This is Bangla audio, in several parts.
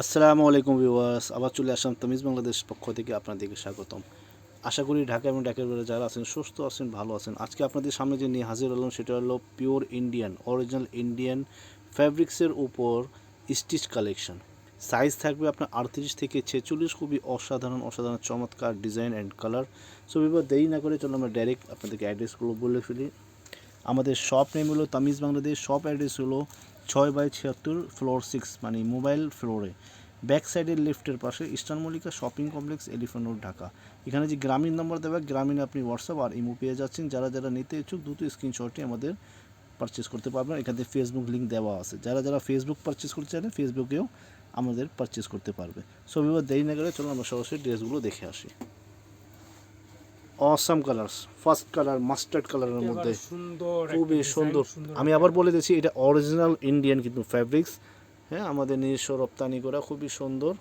আসসালামু আলাইকুম ভিউয়ার্স, আবার চলে আসলাম তামিজ বাংলাদেশ পক্ষ থেকে আপনাদেরকে স্বাগতম। আশা করি ঢাকা এবং ঢাকার বাইরে যারা আছেন, সুস্থ আছেন, ভালো আছেন। আজকে আপনাদের সামনে যে নিয়ে হাজির হলাম সেটা হলো পিওর ইন্ডিয়ান অরিজিনাল ইন্ডিয়ান ফ্যাব্রিক্সের উপর স্টিচ কালেকশন সাইজ থাকবে আপনার আটত্রিশ থেকে ছেচল্লিশ, খুবই অসাধারণ অসাধারণ, চমৎকার ডিজাইন অ্যান্ড কালার সো বিবার দেরি না করে চলো আমরা ডাইরেক্ট আপনাদেরকে অ্যাড্রেসগুলো বলে ফেলি। আমাদের শপ নেম হলো তামিজ বাংলাদেশ শপ অ্যাড্রেস হলো ছয় বাই ছিয়াত্তর ফ্লোর সিক্স মানে মোবাইল ফ্লোরে ব্যাক সাইডের লিফটের পাশে eastern Mallika shopping complex elephant road Dhaka. এখানে যে গ্রামীণ নম্বর দেবে গ্রামীণে আপনি হোয়াটসঅ্যাপ আর ইমো পেয়ে যাচ্ছেন। যারা যারা নিতে ইচ্ছুক, দ্রুত স্ক্রিনশটটি আমাদের পারচেস করতে পারবেন। এখান ফেসবুক লিঙ্ক দেওয়া আছে। যারা যারা ফেসবুক পারচেস করতে চান ফেসবুকেও আমাদের পারচেস করতে পারবে। সো, এবার দেরি না করে চলো আমরা সরাসরি ড্রেসগুলো দেখে আসি। Awesome colours first colour mustard কালারের মধ্যে। সুন্দর খুবই সুন্দর। আমি আবার বলে দিচ্ছি এটা অরিজিনাল ইন্ডিয়ান কিন্তু ফ্যাব্রিক্স হ্যাঁ আমাদের নিজস্ব রপ্তানি করা খুবই সুন্দর।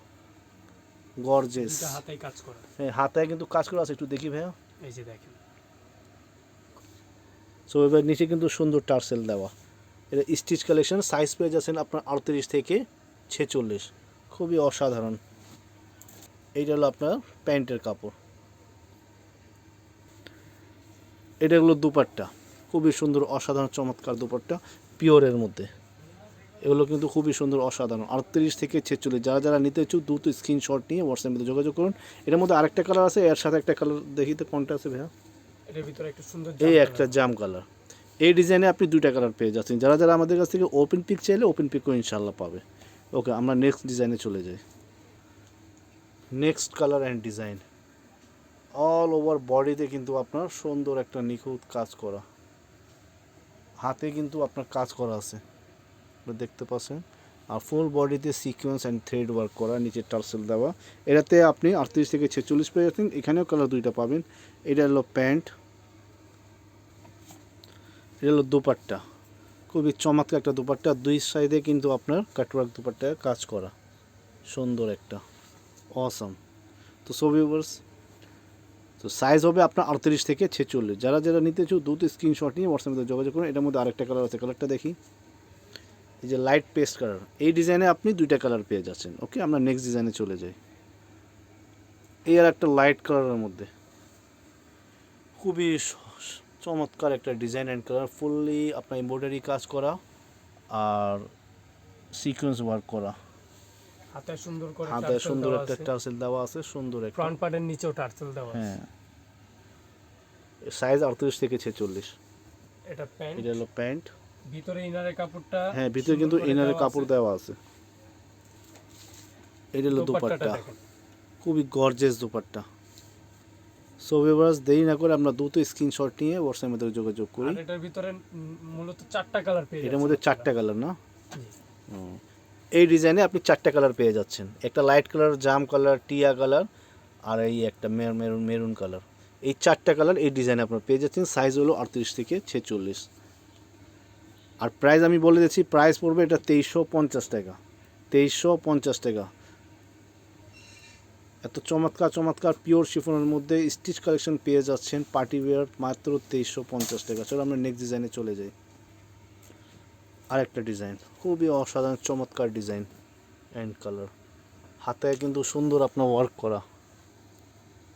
গর্জেস হ্যাঁ হাতায় কিন্তু কাজ করা আছে একটু দেখি ভাইয়া। এই যে দেখেন। সো এবার নিচে কিন্তু সুন্দর টার্সেল দেওয়া। এটা স্টিচ কালেকশন সাইজ পেয়ে যাচ্ছেন আপনার আটত্রিশ থেকে ছেচল্লিশ। খুবই অসাধারণ। এইটা হলো আপনার প্যান্টের কাপড়। এটা হলো দুপাট্টা। খুবই সুন্দর অসাধারণ চমৎকার দুপাট্টা পিওরের মধ্যে। এগুলো কিন্তু খুবই সুন্দর অসাধারণ। আটত্রিশ থেকে ছেচল্লিশ যারা যারা নিতে ইচ্ছুক দ্রুত স্ক্রিনশট নিয়ে হোয়াটসঅ্যাপের মধ্যে যোগাযোগ করুন। এটার মধ্যে আরেকটা কালার আছে এর সাথে একটা কালার দেখি তো কোনটা আছে ভাইয়া? এটার ভিতরে একটা সুন্দর এই একটা জাম কালার এই ডিজাইনে আপনি দুইটা কালার পেয়ে যাচ্ছেন। যারা যারা আমাদের কাছ থেকে ওপেন পিক চাইলে ওপেন পিকও ইনশাল্লাহ পাবে। ওকে আমরা নেক্সট ডিজাইনে চলে যাই। Next colour and design all over বডিতে কিন্তু আপনার সুন্দর একটা নিখুঁত কাজ করা। হাতে কিন্তু আপনার কাজ করা আছে। দেখতে পাচ্ছেন? আর ফুল বডিতে সিকোয়েন্স অ্যান্ড থ্রেড ওয়ার্ক করা, নিচে টার্সেল দেওয়া। এটাতে আপনি আটত্রিশ থেকে ছেচল্লিশ পেয়ে যাচ্ছেন। এখানেও কালার দুইটা পাবেন। এটা হলো প্যান্ট। এটা হলো দুপাট্টা। খুবই চমৎকার একটা দুপাট্টা। দুই সাইডে কিন্তু আপনার কাটওয়ার্ক দুপাট্টায় কাজ করা। সুন্দর একটা। অসম তো সোভিভার্স তো সাইজ হবে আপনার আটত্রিশ থেকে ছেচল্লিশ। যারা যারা নিতে চাও দ্রুত স্ক্রিনশট নিয়ে হোয়াটসঅ্যাপে যোগাযোগ করুন। এটার মধ্যে আরেকটা কালার আছে কালারটা দেখি। এই যে লাইট পেস্ট কালার এই ডিজাইনে আপনি দুইটা কালার পেয়ে যাচ্ছেন ওকে আমরা নেক্সট ডিজাইনে চলে যাই। এই আর একটা লাইট কালারের মধ্যে। খুবই চমৎকার একটা ডিজাইন অ্যান্ড কালার ফুললি আপনার এমব্রয়ডারি কাজ করা আর সিকোয়েন্স ওয়ার্ক করা। হাতে সুন্দর করে হাতে সুন্দর একটা টার্সেল দেওয়া আছে সুন্দর একটা। ফ্রন্ট পার্টের নিচেও টার্সেল দেওয়া আছে। হ্যাঁ। সাইজ আটত্রিশ থেকে ছেচল্লিশ। এটা প্যান্ট। এটা হলো প্যান্ট। ভিতরে ইনারের কাপড়টা হ্যাঁ ভিতরে কিন্তু ইনারের কাপড় দেওয়া আছে। এটা হলো দুপাট্টা। খুবই গর্জেস দুপাট্টা। সো ভিউয়ার্স দেরি না করে আমরা দ্রুত স্ক্রিনশট নিয়ে হোয়াটসঅ্যাপের মধ্যে যোগাযোগ করি। আর এটার ভিতরে মূলত চারটা কালার পেয়ে এটার মধ্যে। চারটা কালার না। হুম। এই ডিজাইনে আপনি চারটা কালার পেয়ে যাচ্ছেন। একটা লাইট কালার জাম কালার টিয়া কালার আর এই একটা মেরুন মেরুন কালার এই চারটা কালার এই ডিজাইনে আপনার পেয়ে যাচ্ছেন। সাইজ হলো আটত্রিশ থেকে ছেচল্লিশ। আর প্রাইস আমি বলে দিচ্ছি প্রাইস পড়বে এটা তেইশশো পঞ্চাশ টাকা। তেইশশো পঞ্চাশ টাকা। এত চমৎকার চমৎকার পিওর শিফনের মধ্যে স্টিচ কালেকশন পেয়ে যাচ্ছেন। পার্টি ওয়্যার মাত্র তেইশশো পঞ্চাশ টাকা। চলো আমরা নেক্সট ডিজাইনে চলে যাই। আরেকটা ডিজাইন। খুবই অসাধারণ, চমৎকার ডিজাইন অ্যান্ড কালার হাতে কিন্তু সুন্দর আপনার ওয়ার্ক করা।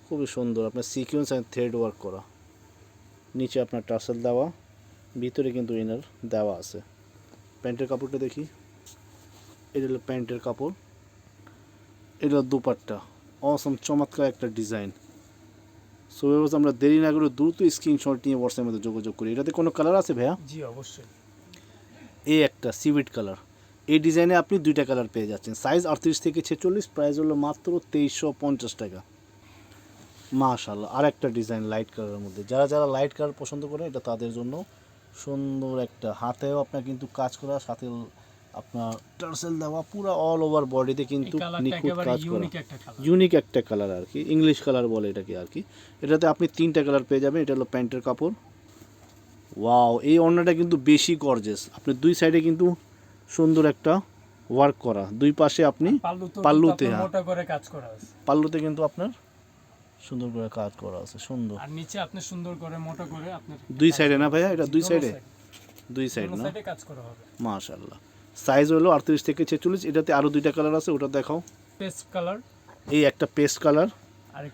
খুবই সুন্দর, আপনার সিকুয়েন্স অ্যান্ড থ্রেড ওয়ার্ক করা। নিচে আপনার টার্সেল দেওয়া, ভিতরে কিন্তু ইনার দেওয়া আছে। প্যান্টের কাপড়টা দেখি। এটা হলো প্যান্টের কাপড়। এটা হলো দুপাট্টা। অসম চমৎকার একটা ডিজাইন। সো আমরা দেরি না করে দ্রুত স্ক্রিনশট নিয়ে হোয়াটসঅ্যাপের মধ্যে যোগাযোগ করি। এটাতে কোনো কালার আছে ভাইয়া? জি, অবশ্যই। এই একটা সিভিট কালার। এই ডিজাইনে আপনি দুইটা কালার পেয়ে যাচ্ছেন। সাইজ আটত্রিশ থেকে ছেচল্লিশ প্রাইস হলো মাত্র তেইশশো পঞ্চাশ টাকা। মাশাল্লাহ আর একটা ডিজাইন লাইট কালারের মধ্যে। যারা যারা লাইট কালার পছন্দ করে এটা তাদের জন্য সুন্দর একটা। হাতেও আপনার কিন্তু কাজ করা সাথে আপনার টার্সেল দেওয়া পুরো অল ওভার বডিতে কিন্তু নিখুঁত কাজ করা। ইউনিক একটা কালার আর কি। ইংলিশ কালার বলে এটাকে আর কি। এটাতে আপনি তিনটা কালার পেয়ে যাবেন। এটা হলো প্যান্টের কাপড়। ওয়াও এই ওড়নাটা কিন্তু বেশি গর্জেস আপনি দুই সাইডে কিন্তু সুন্দর একটা ওয়ার্ক করা। দুই পাশে আপনি পাল্লুতে পাল্লুতে, হ্যাঁ। মোটা করে কাজ করা আছে। পাল্লুতে কিন্তু আপনার সুন্দর করে কাজ করা আছে সুন্দর। আর নিচে আপনি সুন্দর করে মোটা করে আপনার দুই সাইডে না ভাইয়া? এটা দুই সাইডে দুই সাইড না? কাজ করা হবে। মাশাল্লাহ সাইজ হলো আটত্রিশ থেকে ছেচল্লিশ। এটাতে আরও দুইটা কালার আছে ওটা দেখাও। পেস্ট কালার এই একটা পেস্ট কালার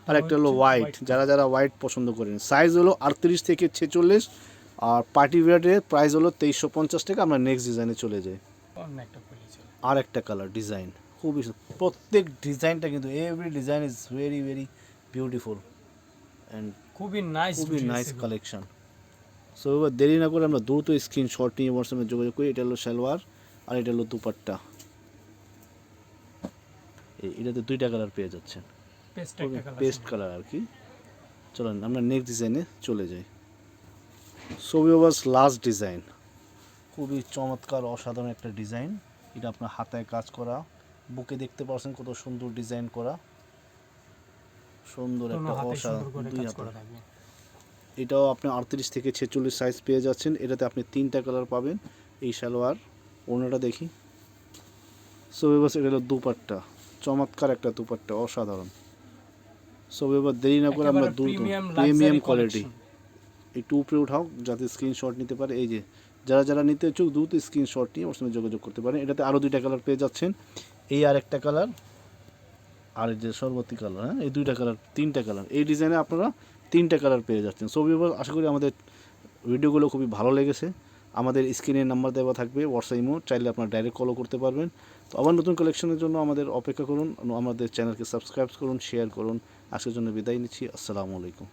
আর একটা হলো হোয়াইট যারা যারা হোয়াইট পছন্দ করেন। সাইজ হলো আটত্রিশ থেকে ছেচল্লিশ। আর পার্টি ওয়ারের প্রাইস হলো তেইশশো পঞ্চাশ টাকা আমরা নেক্সট ডিজাইনে চলে যাই। আর একটা কালার ডিজাইন খুবই প্রত্যেক ডিজাইনটা কিন্তু every design is very very beautiful and খুবই নাইস খুবই নাইস কালেকশন সো এবার দেরি না করে আমরা দ্রুত স্ক্রিনশট নিয়ে হোয়াটসঅ্যাপে যোগাযোগ করি এটা হলো সালোয়ার আর এটা হলো দুপাট্টা। এটাতে দুইটা কালার পেয়ে যাচ্ছেন। পেস্ট কালার আর কি। চলেন আমরা নেক্সট ডিজাইনে চলে যাই। সোভিওভাস লাস্ট ডিজাইন খুবই চমৎকার অসাধারণ একটা ডিজাইন এটা আপনার হাতায় কাজ করা বুকে দেখতে পাচ্ছেন কত সুন্দর ডিজাইন করা। সুন্দর একটা অসাধারণ দুই হাতে। এটাও আপনি আটত্রিশ থেকে ছেচল্লিশ সাইজ পেয়ে যাচ্ছেন। এটাতে আপনি তিনটা কালার পাবেন। এই সালোয়ার অন্যটা দেখি। সো এবার এটা হলো দুপাট্টা। চমৎকার একটা দুপাট্টা অসাধারণ। সো এবার দেরি না করে আমরা দ্রুত প্রিমিয়াম কোয়ালিটি একটু উপরে উঠাও, যাতে স্ক্রিনশট নিতে পারে। এই যে, যারা যারা নিতে ইচ্ছুক দ্রুত স্ক্রিনশট নিয়ে ওর সঙ্গে যোগাযোগ করতে পারেন। এটাতে আরও দুইটা কালার পেয়ে যাচ্ছেন। এই আর একটা কালার আর যে সর্বতী কালার হ্যাঁ? এই দুইটা কালার তিনটা কালার এই ডিজাইনে আপনারা তিনটা কালার পেয়ে যাচ্ছেন। ভিউয়ার আশা করি আমাদের ভিডিওগুলো খুবই ভালো লেগেছে। আমাদের স্ক্রিনের নাম্বার দেওয়া থাকবে হোয়াটসঅ্যাপ ইমো চাইলে আপনারা ডাইরেক্ট কলও করতে পারবেন। তো আবার নতুন কালেকশনের জন্য আমাদের অপেক্ষা করুন, আমাদের চ্যানেলকে সাবস্ক্রাইব করুন শেয়ার করুন। আজকের জন্য বিদায় নিচ্ছি। আসসালামু আলাইকুম।